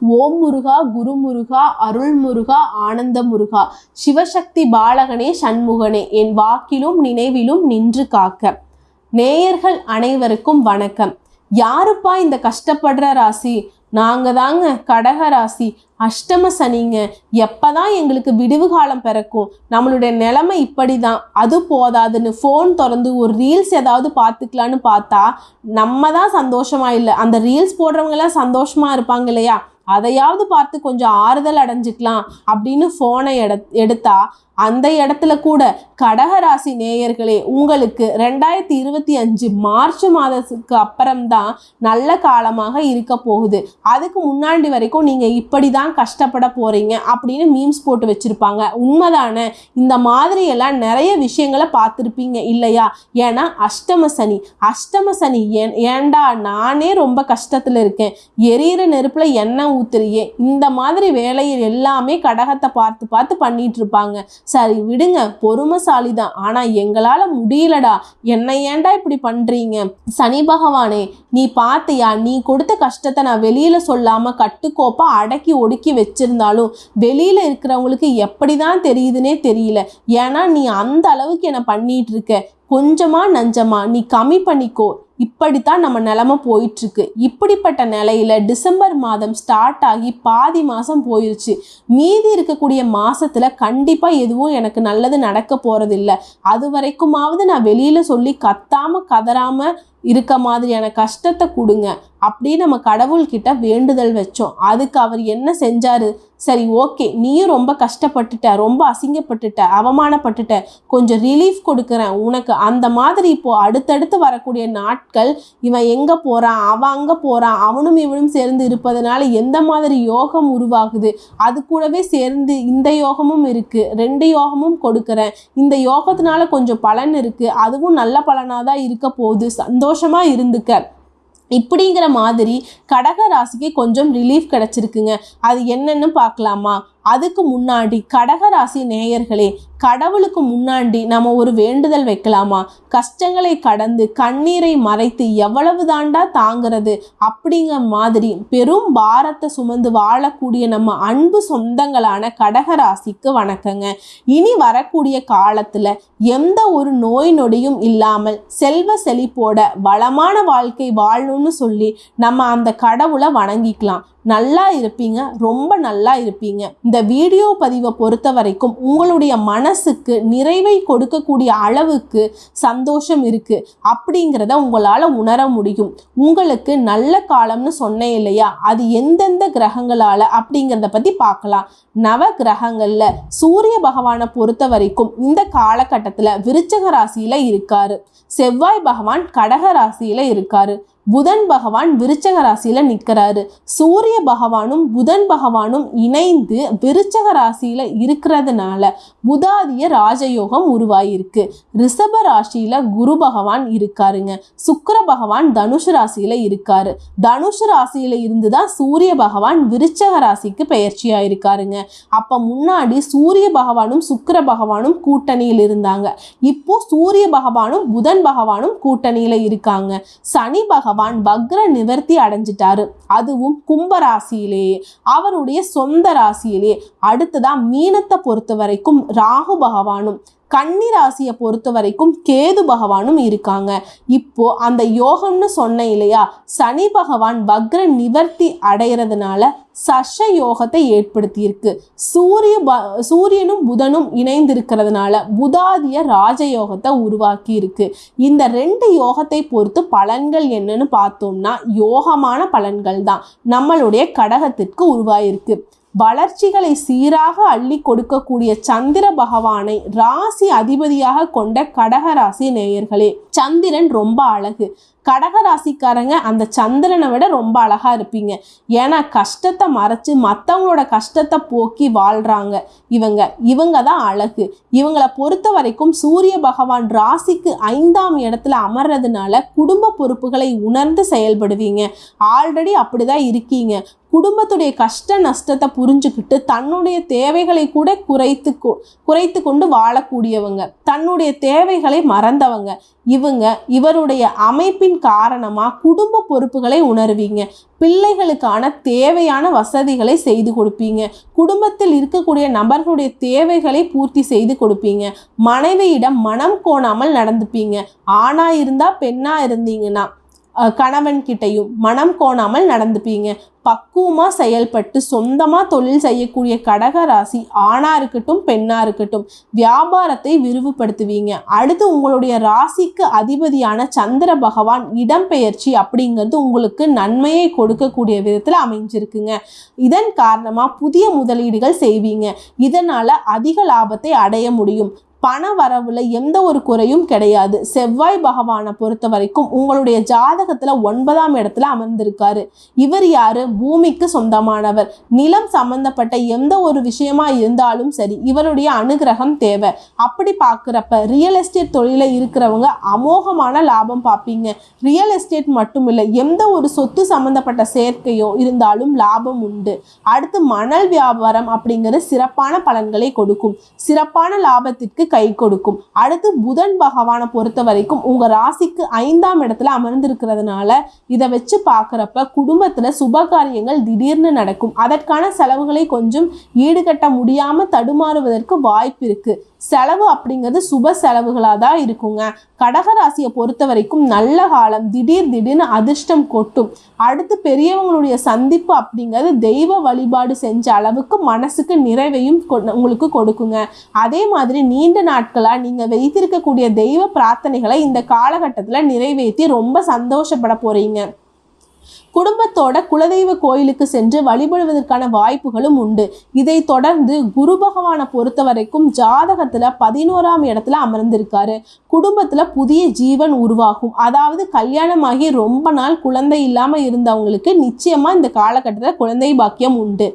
ஓம் முருகா குரு முருகா அருள் முருகா ஆனந்த முருகா சிவசக்தி பாலகனே சண்முகனே என் வாக்கிலும் நினைவிலும் நின்று காக்க. நேயர்கள் அனைவருக்கும் வணக்கம். யாருப்பா இந்த கஷ்டப்படுற ராசி? நாங்க தாங்க கடக ராசி. அஷ்டம சனிங்க. எப்பதான் எங்களுக்கு விடுவு காலம் பிறக்கும்? நம்மளுடைய நிலைமை இப்படி தான் அது போதாதுன்னு ஃபோன் திறந்து ஒரு ரீல்ஸ் ஏதாவது பார்த்துக்கலான்னு பார்த்தா நம்ம தான் சந்தோஷமா இல்லை. அந்த ரீல்ஸ் போடுறவங்களாம் சந்தோஷமா இருப்பாங்க இல்லையா? அதையாவது பார்த்து கொஞ்சம் ஆறுதல் அடைஞ்சிக்கலாம் அப்படின்னு ஃபோனை எட எடுத்தா அந்த இடத்துல கூட கடகராசி நேயர்களே உங்களுக்கு ரெண்டாயிரத்தி இருபத்தி அஞ்சு மார்ச் மாதத்துக்கு அப்புறம்தான் நல்ல காலமாக இருக்க போகுது. அதுக்கு முன்னாடி வரைக்கும் நீங்கள் இப்படி தான் கஷ்டப்பட போகிறீங்க அப்படின்னு மீம்ஸ் போட்டு வச்சுருப்பாங்க. உண்மைதானே? இந்த மாதிரியெல்லாம் நிறைய விஷயங்களை பார்த்துருப்பீங்க இல்லையா? ஏன்னா அஷ்டம சனி. அஷ்டம சனி ஏன் ஏண்டா நானே ரொம்ப கஷ்டத்தில் இருக்கேன். எரியிற நெருப்பில் எண்ணெய் ஊத்துறியே. இந்த மாதிரி வேலையில் எல்லாமே கடகத்தை பார்த்து பார்த்து பண்ணிகிட்ருப்பாங்க சரி விடுங்க. பொறுமைசாலி தான் ஆனா எங்களால முடியலடா. என்னை ஏன்டா இப்படி பண்றீங்க? சனி பகவானே நீ பாத்தியா? நீ கொடுத்த கஷ்டத்தை நான் வெளியில சொல்லாம கட்டுக்கோப்பா அடக்கி ஒடுக்கி வச்சிருந்தாலும் வெளியில இருக்கிறவங்களுக்கு எப்படிதான் தெரியுதுன்னே தெரியல. ஏன்னா நீ அந்த அளவுக்கு என்ன பண்ணிட்டு இருக்க. கொஞ்சமா நஞ்சமா நீ கம்மி பண்ணிக்கோ. இப்படித்தான் நம்ம நிலமை போயிட்டுருக்கு. இப்படிப்பட்ட நிலையில் டிசம்பர் மாதம் ஸ்டார்ட் ஆகி பாதி மாதம் போயிடுச்சு மீதி இருக்கக்கூடிய மாதத்தில் கண்டிப்பாக எதுவும் எனக்கு நல்லது நடக்க போகிறதில்ல அது வரைக்குமாவது நான் வெளியில் சொல்லி கத்தாமல் கதறாமல் இருக்க மாதிரியான கஷ்டத்தை கொடுங்க. அப்படி நம்ம கடவுள்கிட்ட வேண்டுதல் வச்சோம். அதுக்கு அவர் என்ன செஞ்சாரு? சரி ஓகே. நீயும் ரொம்ப கஷ்டப்பட்டுட்ட ரொம்ப அசிங்கப்பட்டுட்ட அவமானப்பட்டுட்ட கொஞ்சம் ரிலீஃப் கொடுக்குறேன். உனக்கு அந்த மாதிரி இப்போ அடுத்தடுத்து வரக்கூடிய நாட்கள் இவன் எங்கே போகிறான் அவன் அங்கே போகிறான் அவனும் இவனும் சேர்ந்து இருப்பதனால எந்த மாதிரி யோகம் உருவாகுது? அது கூடவே சேர்ந்து இந்த யோகமும் இருக்குது ரெண்டு யோகமும் கொடுக்குறேன். இந்த யோகத்தினால கொஞ்சம் பலன் இருக்குது அதுவும் நல்ல பலனாக தான் இருக்க போகுது. சந்தோஷமாக இருந்துக்க. இப்படிங்கிற மாதிரி கடக ராசிக்கு கொஞ்சம் ரிலீஃப் கிடச்சிருக்குங்க. அது என்னென்னு பார்க்கலாமா? அதுக்கு முன்னாடி கடகராசி நேயர்களே கடவுளுக்கு முன்னாடி நம்ம ஒரு வேண்டுதல் வைக்கலாமா? கஷ்டங்களை கடந்து கண்ணீரை மறைத்து எவ்வளவு தாண்டா தாங்கிறது? அப்படிங்கிற மாதிரி பெரும் பாரத்தை சுமந்து வாழக்கூடிய நம்ம அன்பு சொந்தங்களான கடகராசிக்கு வணக்கங்க. இனி வரக்கூடிய காலத்தில் எந்த ஒரு நோய் நொடியும் இல்லாமல் செல்வ செழிப்போட வளமான வாழ்க்கை வாழணும்னு சொல்லி நம்ம அந்த கடவுளை வணங்கிக்கலாம். நல்லா இருப்பீங்க ரொம்ப நல்லா இருப்பீங்க. இந்த வீடியோ பதிவை பொறுத்த வரைக்கும் உங்களுடைய மனசுக்கு நிறைவை கொடுக்கக்கூடிய அளவுக்கு சந்தோஷம் இருக்குது அப்படிங்கிறத உங்களால் உணர முடியும். உங்களுக்கு நல்ல காலம்னு சொன்னேன் இல்லையா? அது எந்தெந்த கிரகங்களால் அப்படிங்கிறத பற்றி பார்க்கலாம். நவ கிரகங்களில் சூரிய பகவானை பொறுத்த வரைக்கும் இந்த காலகட்டத்தில் விருச்சக ராசியில் இருக்காரு. செவ்வாய் பகவான் கடக ராசியில் இருக்காரு. புதன் பகவான் விருச்சக ராசியில நிற்கிறாரு சூரிய பகவானும் புதன் பகவானும் இணைந்து விருச்சக ராசியில இருக்கிறதுனால புதாதிய ராஜயோகம் உருவாயிருக்கு. ரிஷப ராசியில குரு பகவான் இருக்காருங்க. சுக்கர பகவான் தனுஷ் ராசியில இருக்காரு. தனுஷ் ராசியில இருந்து தான் சூரிய பகவான் விருச்சக ராசிக்கு பெயர்ச்சியா இருக்காருங்க அப்ப முன்னாடி சூரிய பகவானும் சுக்கர பகவானும் கூட்டணியில் இருந்தாங்க. இப்போ சூரிய பகவானும் புதன் பகவானும் கூட்டணியில இருக்காங்க. சனி பகவான் பக்ர நிவர்த்தி அடைஞ்சிட்டாரு. அதுவும் கும்ப ராசியிலேயே அவருடைய சொந்த ராசியிலே. அடுத்ததா மீனத்தை பொறுத்த வரைக்கும் ராகு பகவானும். கன்னி ராசியை பொறுத்த வரைக்கும் கேது பகவானும் இருக்காங்க. இப்போ அந்த யோகம்னு சொன்னேன் இல்லையா சனி பகவான் வக்ர நிவர்த்தி அடைகிறதுனால சஷ யோகத்தை ஏற்படுத்தியிருக்கு. சூரிய ப சூரியனும் புதனும் இணைந்திருக்கிறதுனால புதாதிய ராஜயோகத்தை உருவாக்கி இருக்கு இந்த ரெண்டு யோகத்தை பொறுத்து பலன்கள் என்னன்னு பார்த்தோம்னா யோகமான பலன்கள் தான் நம்மளுடைய கடகத்திற்கு உருவாயிருக்கு. வளர்ச்சிகளை சீராக அள்ளி கொடுக்கக்கூடிய சந்திர பகவானை ராசி அதிபதியாக கொண்ட கடக ராசி நேயர்களே சந்திரன் ரொம்ப அழகு. கடக ராசிக்காரங்க அந்த சந்திரனை விட ரொம்ப அழகாக இருப்பீங்க. ஏன்னா கஷ்டத்தை மறைச்சு மற்றவங்களோட கஷ்டத்தை போக்கி வாழ்கிறாங்க இவங்க இவங்க தான் அழகு. இவங்களை பொறுத்த வரைக்கும் சூரிய பகவான் ராசிக்கு ஐந்தாம் இடத்துல அமர்றதுனால குடும்ப பொறுப்புகளை உணர்ந்து செயல்படுவீங்க. ஆல்ரெடி அப்படிதான் இருக்கீங்க. குடும்பத்துடைய கஷ்ட நஷ்டத்தை புரிஞ்சுக்கிட்டு தன்னுடைய தேவைகளை கூட குறைத்து குறைத்து கொண்டு வாழக்கூடியவங்க. தன்னுடைய தேவைகளை மறந்தவங்க. இவ இவங்க இவருடைய அமைப்பின் காரணமாக குடும்ப பொறுப்புகளை உணர்வீங்க. பிள்ளைகளுக்கான தேவையான வசதிகளை செய்து கொடுப்பீங்க. குடும்பத்தில் இருக்கக்கூடிய நபர்களுடைய தேவைகளை பூர்த்தி செய்து கொடுப்பீங்க. மனைவியிடம் மனம் கோணாமல் நடந்துப்பீங்க. ஆணா இருந்தா பெண்ணா இருந்தீங்கன்னா கணவன்கிட்டையும் கணவன் கிட்டையும் மனம் கோணாமல் நடந்துப்பீங்க. பக்குவமாக செயல்பட்டு சொந்தமாக தொழில் செய்யக்கூடிய கடக ராசி ஆணாக இருக்கட்டும் பெண்ணாக இருக்கட்டும் வியாபாரத்தை விரிவுபடுத்துவீங்க. அடுத்து உங்களுடைய ராசிக்கு அதிபதியான சந்திர பகவான் இடம்பெயர்ச்சி அப்படிங்கிறது உங்களுக்கு நன்மையை கொடுக்கக்கூடிய விதத்தில் அமைஞ்சிருக்குங்க. இதன் காரணமாக புதிய முதலீடுகள் செய்வீங்க. இதனால் அதிக லாபத்தை அடைய முடியும். பண வரவுல எந்த ஒரு குறையும் கிடையாது. செவ்வாய் பகவானை பொறுத்த வரைக்கும் உங்களுடைய ஜாதகத்துல ஒன்பதாம் இடத்துல அமர்ந்திருக்காரு. இவர் யாரு? பூமிக்கு சொந்தமானவர். நிலம் சம்பந்தப்பட்ட எந்த ஒரு விஷயமா இருந்தாலும் சரி இவருடைய அனுகிரகம் தேவை. அப்படி பார்க்குறப்ப ரியல் எஸ்டேட் தொழில இருக்கிறவங்க அமோகமான லாபம் பார்ப்பீங்க. ரியல் எஸ்டேட் மட்டும் இல்லை எந்த ஒரு சொத்து சம்பந்தப்பட்ட சேர்க்கையோ இருந்தாலும் லாபம் உண்டு. அடுத்து மணல் வியாபாரம் அப்படிங்கிறது சிறப்பான பலன்களை கொடுக்கும். சிறப்பான லாபத்திற்கு கை கொடுக்கும். அடுத்து புதன் பகவானை பொறுத்த வரைக்கும் உங்க ராசிக்கு ஐந்தாம் இடத்துல அமர்ந்திருக்கிறதுனால இதை வச்சு பார்க்குறப்ப குடும்பத்தில் சுபகாரியங்கள் திடீர்னு நடக்கும். அதற்கான செலவுகளை கொஞ்சம் ஈடுகட்ட முடியாமல் தடுமாறுவதற்கு வாய்ப்பு இருக்கு. செலவு அப்படிங்கிறது சுப செலவுகளாக தான் இருக்குங்க. கடகராசியை பொறுத்த வரைக்கும் நல்ல காலம் திடீர் திடீர்னு அதிர்ஷ்டம் கொட்டும். அடுத்து பெரியவங்களுடைய சந்திப்பு அப்படிங்கிறது தெய்வ வழிபாடு செஞ்ச அளவுக்கு மனசுக்கு நிறைவையும் கொ- உங்களுக்கு கொடுக்குங்க. அதே மாதிரி நீண்ட நாட்களாக நீங்கள் வைத்திருக்கக்கூடிய தெய்வ பிரார்த்தனைகளை இந்த காலகட்டத்தில் நிறைவேற்றி ரொம்ப சந்தோஷப்பட போகிறீங்க குடும்பத்தோட குலதெய்வ கோயிலுக்கு சென்று வழிபடுவதற்கான வாய்ப்புகளும் உண்டு. இதை தொடர்ந்து குரு பகவானை பொறுத்த வரைக்கும் ஜாதகத்தில் பதினோராம் இடத்துல அமர்ந்திருக்காரு. குடும்பத்தில் புதிய ஜீவன் உருவாகும். அதாவது கல்யாணமாகி ரொம்ப நாள் குழந்தை இல்லாமல் இருந்தவங்களுக்கு நிச்சயமாக இந்த காலகட்டத்தில் குழந்தை பாக்கியம் உண்டு.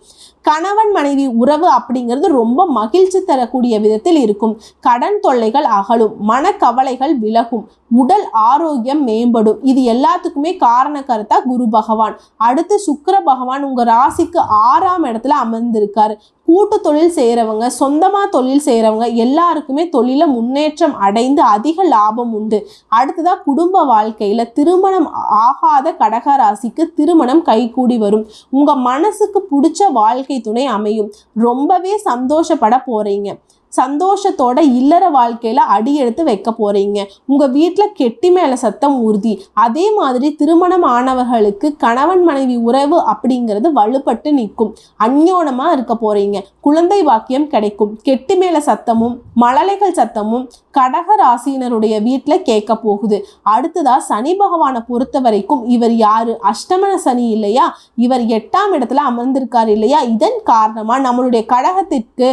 கணவன் மனைவி உறவு அப்படிங்கிறது ரொம்ப மகிழ்ச்சி தரக்கூடிய விதத்தில் இருக்கும். கடன் தொல்லைகள் அகலும் மனக்கவலைகள் விலகும். உடல் ஆரோக்கியம் மேம்படும். இது எல்லாத்துக்குமே காரண கருத்தா குரு பகவான். அடுத்து சுக்கர பகவான் உங்க ராசிக்கு ஆறாம் இடத்துல அமர்ந்திருக்காரு. கூட்டு தொழில் செய்கிறவங்க சொந்தமாக தொழில் செய்கிறவங்க எல்லாருக்குமே தொழிலில் முன்னேற்றம் அடைந்து அதிக லாபம் உண்டு. அடுத்ததாக குடும்ப வாழ்க்கையில் திருமணம் ஆகாத கடக ராசிக்கு திருமணம் கைகூடி வரும். உங்கள் மனசுக்கு பிடிச்ச வாழ்க்கை துணை அமையும். ரொம்பவே சந்தோஷப்பட போகிறீங்க சந்தோஷத்தோட இல்லற வாழ்க்கையில அடி எடுத்து வைக்க போறீங்க. உங்க வீட்டில் கெட்டி மேல சத்தம் உறுதி அதே மாதிரி திருமணம் ஆனவர்களுக்கு கணவன் மனைவி உறவு அப்படிங்கிறது வலுப்பட்டு நிற்கும். அந்யோனமா இருக்க போறீங்க. குழந்தை வாக்கியம் கிடைக்கும். கெட்டி மேல சத்தமும் மழலைகள் சத்தமும் கடக ராசியினருடைய வீட்டில் கேட்க போகுது. அடுத்ததா சனி பகவானை பொறுத்த வரைக்கும் இவர் யாரு? அஷ்டமன சனி இல்லையா? இவர் எட்டாம் இடத்துல அமர்ந்திருக்காரு இல்லையா? இதன் காரணமா நம்மளுடைய கடகத்திற்கு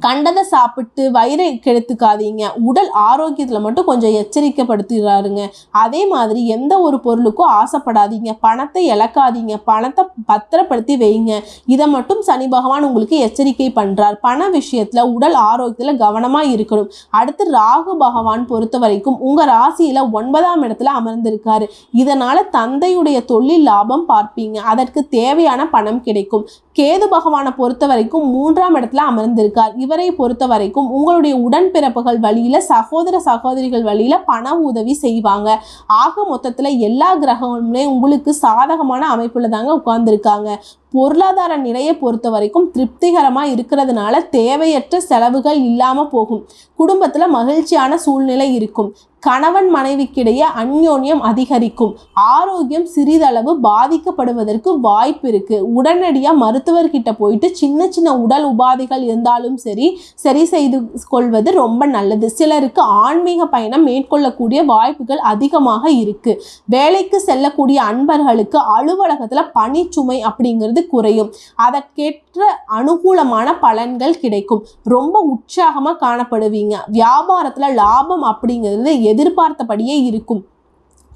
கண்டதை சாப்பிட்டு வயிறை கெடுத்துக்காதீங்க. உடல் ஆரோக்கியத்தில் மட்டும் கொஞ்சம் எச்சரிக்கைப்படுத்துகிறாருங்க அதே மாதிரி எந்த ஒரு பொருளுக்கும் ஆசைப்படாதீங்க. பணத்தை இழக்காதீங்க. பணத்தை பத்திரப்படுத்தி வைங்க. இதை மட்டும் சனி பகவான் உங்களுக்கு எச்சரிக்கை பண்ணுறார் பண விஷயத்தில் உடல் ஆரோக்கியத்தில் கவனமாக இருக்கணும். அடுத்து ராகு பகவான் பொறுத்த வரைக்கும் உங்கள் ராசியில் ஒன்பதாம் இடத்துல அமர்ந்திருக்காரு. இதனால் தந்தையுடைய தொழில் லாபம் பார்ப்பீங்க. அதற்கு தேவையான பணம் கிடைக்கும். கேது பகவானை பொறுத்த வரைக்கும் மூன்றாம் இடத்துல அமர்ந்திருக்கார். இவரை பொறுத்த வரைக்கும் உங்களுடைய உடன்பிறப்புகள் வழியில் சகோதர சகோதரிகள் வழியில் பண உதவி செய்வாங்க. ஆக மொத்தத்தில் எல்லா கிரகங்களுமே உங்களுக்கு சாதகமான அமைப்பில் தாங்க உட்கார்ந்துருக்காங்க. பொருளாதார நிலையை பொறுத்த வரைக்கும் திருப்திகரமாக இருக்கிறதுனால தேவையற்ற செலவுகள் இல்லாமல் போகும். குடும்பத்தில் மகிழ்ச்சியான சூழ்நிலை இருக்கும். கணவன் மனைவிக்கிடையே அந்யோன்யம் அதிகரிக்கும். ஆரோக்கியம் சிறிதளவு பாதிக்கப்படுவதற்கு வாய்ப்பு இருக்குது உடனடியாக மருத்துவர்கிட்ட போயிட்டு சின்ன சின்ன உடல் உபாதைகள் இருந்தாலும் சரி சரி செய்து கொள்வது ரொம்ப நல்லது. சிலருக்கு ஆன்மீக பயணம் மேற்கொள்ளக்கூடிய வாய்ப்புகள் அதிகமாக இருக்குது வேலைக்கு செல்லக்கூடிய அன்பர்களுக்கு அலுவலகத்தில் பணிச்சுமை அப்படிங்கிறது குறையும். அதற்கேற்ற அனுகூலமான பலன்கள் கிடைக்கும். ரொம்ப உற்சாகமாக காணப்படுவீங்க. வியாபாரத்தில் லாபம் அப்படிங்கிறது எதிர்பார்த்தபடியே இருக்கும்.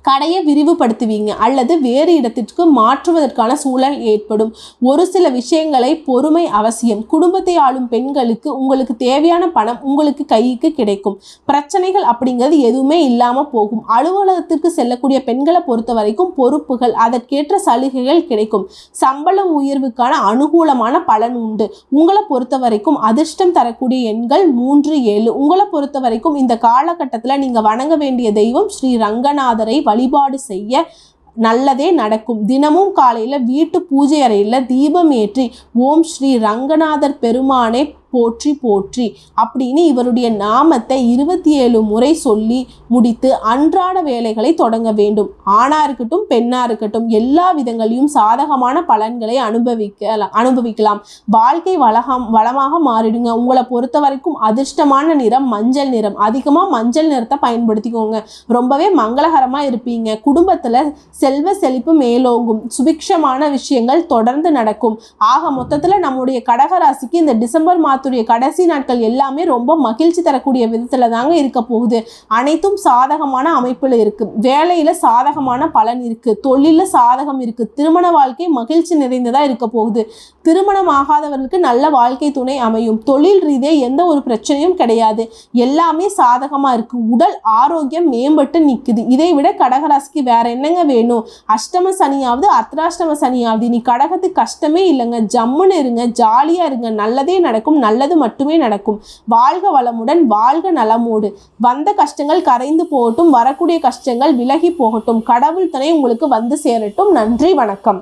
கடையை விரிவுபடுத்துவீங்க. அல்லது வேறு இடத்திற்கு மாற்றுவதற்கான சூழல் ஏற்படும். ஒரு சில விஷயங்களை பொறுமை அவசியம். குடும்பத்தை ஆளும் பெண்களுக்கு உங்களுக்கு தேவையான பணம் உங்களுக்கு கைக்கு கிடைக்கும். பிரச்சனைகள் அப்படிங்கிறது எதுவுமே இல்லாமல் போகும். அலுவலகத்திற்கு செல்லக்கூடிய பெண்களை பொறுத்த வரைக்கும் பொறுப்புகள் அதற்கேற்ற சலுகைகள் கிடைக்கும். சம்பள உயர்வுக்கான அனுகூலமான பலன் உண்டு. உங்களை பொறுத்த வரைக்கும் அதிர்ஷ்டம் தரக்கூடிய எண்கள் மூன்று ஏழு. உங்களை பொறுத்த வரைக்கும் இந்த காலகட்டத்தில் நீங்கள் வணங்க வேண்டிய தெய்வம் ஸ்ரீ ரங்கநாதரை வழிபாடு செய்ய நல்லதே நடக்கும். தினமும் காலையில் வீட்டு பூஜை அறையில் தீபம் ஏற்றி ஓம் ஸ்ரீ ரங்கநாதர் பெருமானை போற்றி போற்றி. அப்படின்னு இவருடைய நாமத்தை இருபத்தி ஏழு முறை சொல்லி முடித்து அன்றாட வேலைகளை தொடங்க வேண்டும். ஆணா இருக்கட்டும் பெண்ணா இருக்கட்டும் எல்லா விதங்களையும் சாதகமான பலன்களை அனுபவிக்க அனுபவிக்கலாம். வாழ்க்கை வளகம் வளமாக மாறிடுங்க. உங்களை பொறுத்த வரைக்கும் அதிர்ஷ்டமான நிறம் மஞ்சள் நிறம். அதிகமாக மஞ்சள் நிறத்தை பயன்படுத்திக்கோங்க. ரொம்பவே மங்களகரமாக இருப்பீங்க. குடும்பத்தில் செல்வ செழிப்பு மேலோங்கும். சுபிக்ஷமான விஷயங்கள் தொடர்ந்து நடக்கும். ஆக மொத்தத்தில் நம்முடைய கடகராசிக்கு இந்த டிசம்பர் மாதம் மாதத்துடைய கடைசி நாட்கள் எல்லாமே ரொம்ப மகிழ்ச்சி தரக்கூடிய விதத்தில் தாங்க இருக்க போகுது. அனைத்தும் சாதகமான அமைப்பில் இருக்கு. வேலையில் சாதகமான பலன் இருக்கு. தொழிலில் சாதகம் இருக்கு. திருமண வாழ்க்கை மகிழ்ச்சி நிறைந்ததா இருக்க போகுது. திருமணம் ஆகாதவர்களுக்கு நல்ல வாழ்க்கை துணை அமையும். தொழில் ரீதியாக எந்த ஒரு பிரச்சனையும் கிடையாது. எல்லாமே சாதகமாக இருக்கு. உடல் ஆரோக்கியம் மேம்பட்டு நிற்குது இதை விட கடகராசிக்கு வேற என்னங்க வேணும்? அஷ்டம சனியாவது அர்த்தராஷ்டம சனியாவது. நீ கடகத்துக்கு கஷ்டமே இல்லைங்க. ஜம்முன்னு இருங்க. ஜாலியாக இருங்க. நல்லதே நடக்கும். நல்லது மட்டுமே நடக்கும். வாழ்க வளமுடன் வாழ்க நலமோடு. வந்த கஷ்டங்கள் கரைந்து போகட்டும் வரக்கூடிய கஷ்டங்கள் விலகி போகட்டும். கடவுள் துணை உங்களுக்கு வந்து சேரட்டும். நன்றி வணக்கம்.